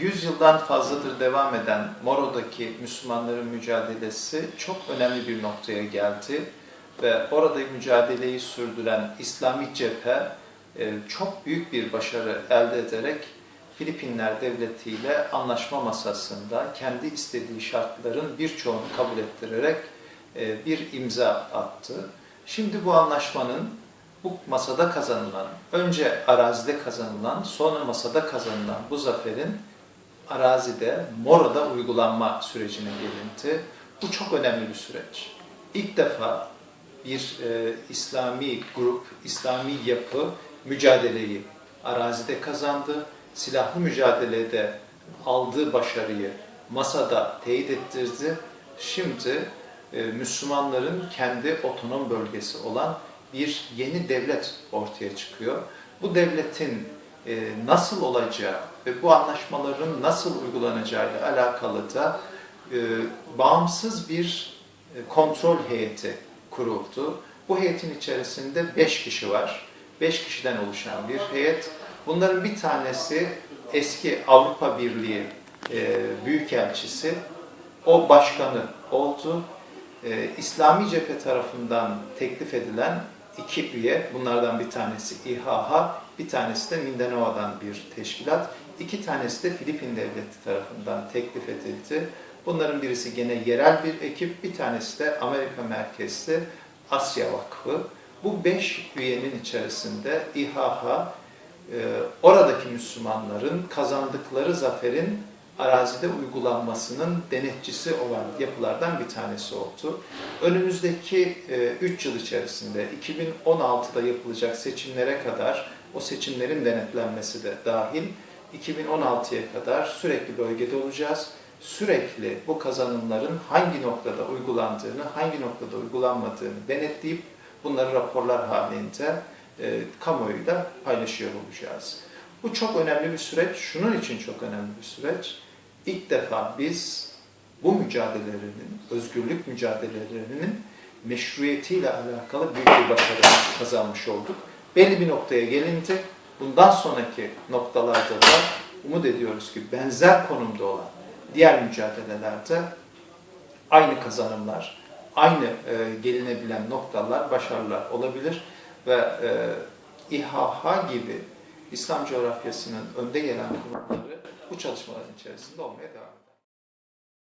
100 yıldan fazladır devam eden Moro'daki Müslümanların mücadelesi çok önemli bir noktaya geldi ve orada mücadeleyi sürdüren İslami cephe e, çok büyük bir başarı elde ederek Filipinler devletiyle anlaşma masasında kendi istediği şartların birçoğunu kabul ettirerek e, bir imza attı. Şimdi bu anlaşmanın bu masada kazanılan, önce arazide kazanılan, sonra masada kazanılan bu zaferin arazide, Mora'da uygulanma sürecine gelindi. Bu çok önemli bir süreç. İlk defa bir e, İslami grup, İslami yapı mücadeleyi arazide kazandı. Silahlı mücadelede aldığı başarıyı masada teyit ettirdi. Şimdi e, Müslümanların kendi otonom bölgesi olan bir yeni devlet ortaya çıkıyor. Bu devletin e, nasıl olacağı ve bu anlaşmaların nasıl uygulanacağıyla alakalı da e, bağımsız bir e, kontrol heyeti kuruldu. Bu heyetin içerisinde beş kişi var. Beş kişiden oluşan bir heyet. Bunların bir tanesi eski Avrupa Birliği e, Büyükelçisi. O başkanı oldu. E, İslami cephe tarafından teklif edilen iki üye, bunlardan bir tanesi İHA, bir tanesi de Mindanao'dan bir teşkilat, iki tanesi de Filipin devleti tarafından teklif edildi. Bunların birisi gene yerel bir ekip, bir tanesi de Amerika merkezli Asya Vakfı. Bu beş üyenin içerisinde İHA, e, oradaki Müslümanların kazandıkları zaferin arazide uygulanmasının denetçisi olan yapılardan bir tanesi oldu. Önümüzdeki 3 yıl içerisinde 2016'da yapılacak seçimlere kadar o seçimlerin denetlenmesi de dahil 2016'ya kadar sürekli bölgede olacağız. Sürekli bu kazanımların hangi noktada uygulandığını, hangi noktada uygulanmadığını denetleyip bunları raporlar halinde e, kamuoyuyla paylaşıyor olacağız. Bu çok önemli bir süreç. Şunun için çok önemli bir süreç. İlk defa biz bu mücadelelerinin, özgürlük mücadelelerinin meşruiyetiyle alakalı büyük bir başarı kazanmış olduk. Belli bir noktaya gelindi. Bundan sonraki noktalarda da umut ediyoruz ki benzer konumda olan diğer mücadelelerde aynı kazanımlar, aynı e, gelinebilen noktalar, başarılar olabilir ve e, İHH gibi İslam coğrafyasının önde gelen kurumları bu çalışmaların içerisinde olmaya devam edecek.